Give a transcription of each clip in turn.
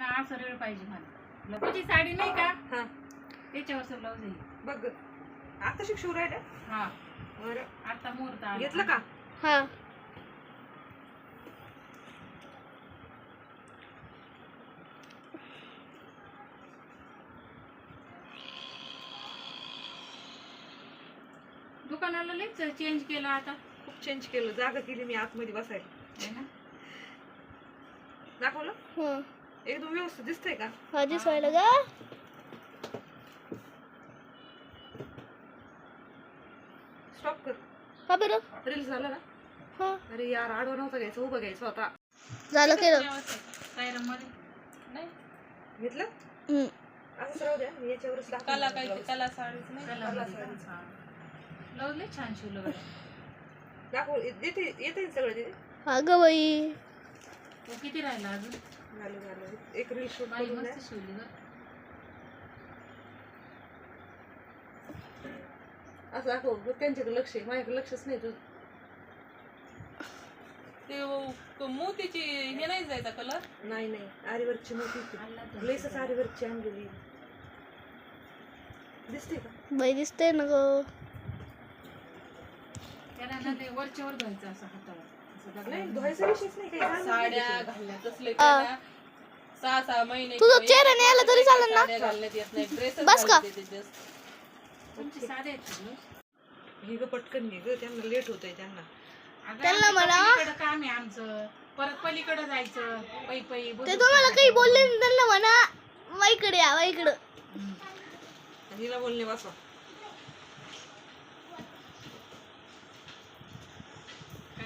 ना असं रेळ पाहिजे मला. तुझी साडी नाही का? हा. त्याच्यावर ब्लाऊज आहे. बघ आता शिक शिव राहिलं? हा. बरं. आता मुहूर्त आला. घेतलं का? हा. दुकानाला लईच चेंज केलं आता. खूप चेंज केलं. जागा केली मी आतमध्ये बसायला. है ना? दाखवलं? हं. एकदम व्यवस्थित दिसतंय का? हा दिसवायला का स्टॉप कर. हा बरं? रील्स झाला ना? हा. अरे यार आडवा नव्हता घ्यायचं उभं घ्यायचं होता. झालं केलं. नाही? घेतलं? हं. असंच राहू द्या. मी याच्यावरच कला आहे काय? blouse. कला साडीच नाही? कलामध्ये का? ब्लाऊज लई छान शिवलं बरं. दाखव देते येते ना सगळं तिथे? हा ग बाई. तो किती राहिला अजून? झालं झालं एक रील शूट बाई करून द्या मस्त शिवली बरं असं दाखव बघ, त्यांच्याकडे लक्ष आहे. माझ्याकडे लक्षच नाही तुझं ते व- मोतीची हे नाही जायचा कलर नाही नाही. आरीवरची मोठी आला तो. लेसच आरीवरची आणलेली दिसते का? बाई दिसते ना ग. त्याला ना ते वरच्या वर धुवायचं असं हातावर. साड्या. घालण्यात. सहा सहा महिने तुझं चेहरा नाही आला तरी चालेल ना? साड्या घालण्यात येत नाही ड्रेस बस का? तुमची साधे आहेत का blouse? घे ग पटकन घे ग त्यांना लेट होतंय त्यांना अगं, त्यांना आमचं म्हणा. पलीकडं काम आहे आमचं परत पलीकडे जायचं पै पै ते तुम्हाला काही. बोलले नाही त्यांना म्हणा वाईकडे या वाईकडं. आणि हिला बोलणे वाचवा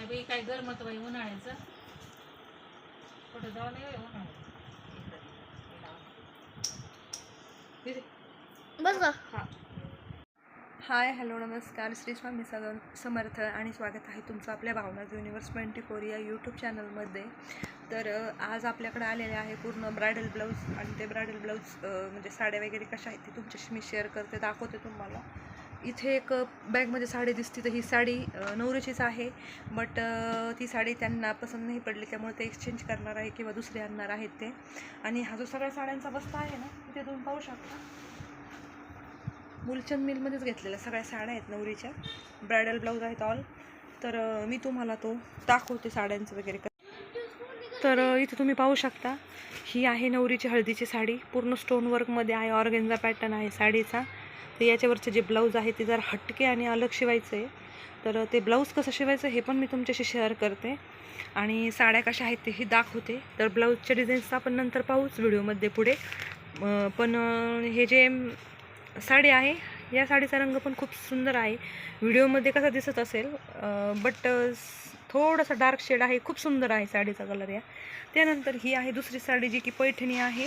काय बाई काय गरमत बाई उन्हाळ्याचं. कुठं जाऊ नाही बाई उन्हाळ्यात. हा. हाय हॅलो नमस्कार. श्री स्वामी सगन समर्थ आणि स्वागत आहे तुमचं आपल्या भावनाज युनिवर्स ट्वेंटी फोर या यूट्यूब चॅनलमध्ये तर आज आपल्याकडे आलेले आहे पूर्ण ब्रायडल ब्लाऊज आणि ते ब्रायडल ब्लाऊज म्हणजे साड्या वगैरे कशा आहेत ते तुमच्याशी मी शेअर करते दाखवते तुम्हाला. इथे एक बॅगमध्ये साडी दिसते तर ही साडी नवरीचीच आहे. बट ती साडी त्यांना पसंत नाही पडली त्यामुळे ते एक्सचेंज करणार आहे किंवा दुसरे आणणार आहेत ते. आणि हा जो सगळ्या साड्यांचा बस्ता आहे ना तिथे तुम्ही पाहू शकता. मुलचंद मिलमध्येच घेतलेल्या सगळ्या साड्या आहेत नवरीच्या. ब्रायडल ब्लाऊज आहेत ऑल तर मी तुम्हाला तो दाखवते साड्यांचं वगैरे. तर इथे तुम्ही पाहू शकता ही आहे नवरीची हळदीची साडी. पूर्ण स्टोन वर्कमध्ये आहे ऑर्गेन्झा पॅटर्न आहे साडीचा. तर याच्यावरचे जे ब्लाऊज आहे ते जरा हटके आणि अलग शिवायचं आहे तर ते ब्लाऊज कसं शिवायचं हे पण मी तुमच्याशी शेअर करते. आणि साड्या कशा आहेत तेही दाखवते. तर ब्लाऊजच्या डिझाईन्स आपण नंतर पाहूच व्हिडिओमध्ये पुढे. पण हे जे साडी आहे या साडीचा रंग पण खूप सुंदर आहे. व्हिडिओमध्ये कसा दिसत असेल बट थोडासा डार्क शेड आहे खूप सुंदर आहे साडीचा कलर या. त्यानंतर ही आहे दुसरी साडी जी की पैठणी आहे.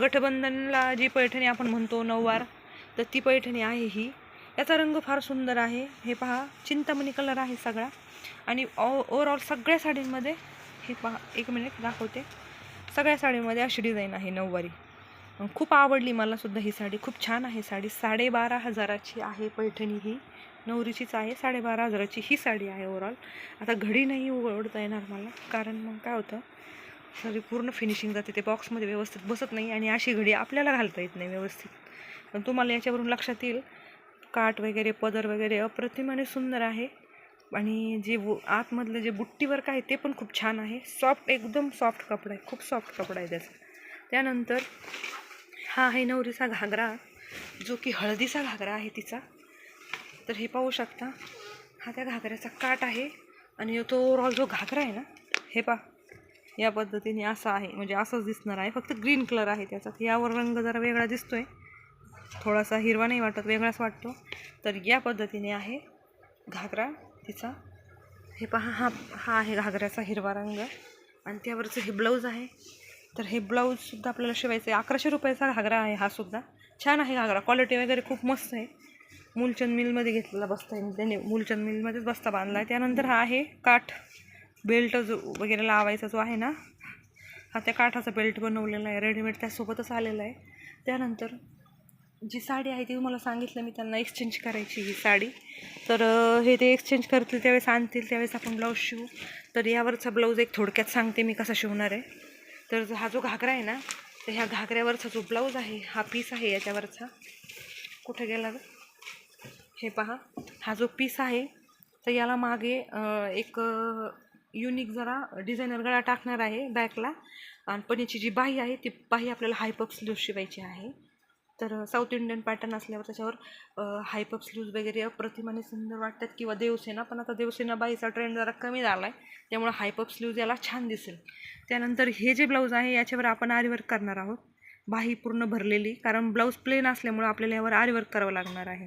गठबंधनला जी पैठणी आपण म्हणतो नऊवार तर ती पैठणी आहे ही. याचा रंग फार सुंदर आहे. हे पहा चिंतामणी कलर आहे सगळा. आणि ओवरऑल सगळ्या साडींमध्ये हे पहा एक मिनिट दाखवते. सगळ्या साडींमध्ये अशी डिझाईन आहे नऊवारी. खूप आवडली मला सुद्धा ही साडी. खूप छान आहे साडी. साडेबारा हजाराची आहे पैठणी ही. नवरीचीच आहे. साडेबारा हजाराची ही साडी आहे ओवरऑल आता घडी नाही उघडता येणार मला कारण मग काय होतं सगळी पूर्ण फिनिशिंग जाते. ते बॉक्समध्ये व्यवस्थित बसत नाही आणि अशी घडी आपल्याला घालता येत नाही व्यवस्थित. पण तुम्हाला याच्यावरून लक्षात येईल. काठ वगैरे पदर वगैरे अप्रतिम आणि सुंदर आहे. आणि जे वो आतमधलं जे बुट्टी वर्क आहे ते पण खूप छान आहे. सॉफ्ट एकदम सॉफ्ट कपडा आहे. खूप सॉफ्ट कपडा आहे त्याचा. त्यानंतर हा आहे नवरीचा घागरा. जो की हळदीचा घागरा आहे तिचा. तर हे पाहू शकता. हा त्या घागऱ्याचा काठ आहे. आणि तो ओवरऑल जो घागरा आहे ना हे पा या पद्धतीने असा आहे. म्हणजे असंच दिसणार आहे. फक्त ग्रीन कलर आहे त्याचा. यावर रंग जरा वेगळा दिसतोय. थोडासा हिरवा नाही वाटत वेगळाच वाटतो. तर या पद्धतीने आहे घागरा तिचा. हे पहा हा हा आहे घागऱ्याचा हिरवा रंग. आणि त्यावरचं हे ब्लाऊज आहे. तर हे ब्लाऊजसुद्धा आपल्याला शिवायचं आहे. अकराशे रुपयाचा घागरा आहे हा सुद्धा. छान आहे घागरा. क्वालिटी वगैरे खूप मस्त आहे. मूलचंद मिलमध्ये घेतलेला बस्ता आहे. त्याने मूलचंद मिलमध्येच बस्ता बांधला आहे. त्यानंतर हा आहे काठ. बेल्ट जो वगैरे लावायचा जो आहे ना हा त्या काठाचा बेल्ट बनवलेला आहे. रेडीमेड त्यासोबतच आलेला आहे. त्यानंतर जी साडी आहे ती तुम्हाला सांगितलं मी त्यांना एक्सचेंज करायची ही साडी. तर हे ते एक्सचेंज करतील त्यावेळेस आणतील त्यावेळेस आपण ब्लाऊज शिवू. तर यावरचा ब्लाऊज एक थोडक्यात सांगते मी कसा शिवणार आहे. तर हा जो घागरा आहे ना तर ह्या घागऱ्यावरचा जो ब्लाऊज आहे हा पीस आहे याच्यावरचा. कुठे गेला हे पहा. हा जो पीस आहे तर याला मागे एक युनिक जरा डिझायनर गळा टाकणार आहे बॅकला आणि पण याची जी बाही आहे ती बाही आपल्याला हायपप स्लीव शिवायची आहे. तर साऊथ इंडियन पॅटर्न असल्यावर त्याच्यावर हायपप स्लीव्ज वगैरे अप्रतिमाने सुंदर वाटतात किंवा देवसेना पण आता देवसेना बाईचा ट्रेंड जरा कमी झाला आहे त्यामुळे हायपप स्लीव्ज याला छान दिसेल. त्यानंतर हे जे ब्लाऊज आहे याच्यावर आपण आरीवर्क करणार आहोत. बाही पूर्ण भरलेली कारण ब्लाऊज प्लेन असल्यामुळं आपल्याला यावर आरीवर्क करावं लागणार आहे.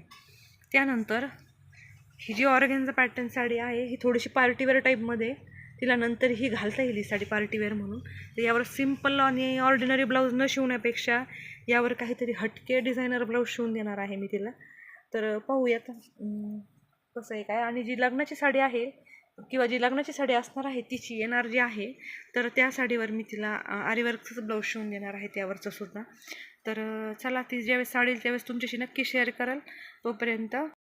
त्यानंतर ही जी ऑर्गॅनचा पॅटर्न साडी आहे ही थोडीशी पार्टीवेअर टाईपमध्ये तिला नंतर ही घालता येईल ही साडी पार्टीवेअर म्हणून. तर यावर सिंपल आणि ऑर्डिनरी ब्लाऊज न शिवण्यापेक्षा यावर काहीतरी हटके डिझायनर ब्लाऊज शिवून देणार आहे मी तिला. तर पाहूयात. कसं आहे काय? आणि जी लग्नाची साडी आहे किंवा जी लग्नाची साडी असणार आहे तिची येणार जी आहे तर त्या साडीवर मी तिला आरीवर्कचं ब्लाऊज शिवून देणार आहे त्यावरचं सुद्धा. तर चला ती ज्यावेळेस साडी त्यावेळेस तुमच्याशी नक्की शेअर कराल. तोपर्यंत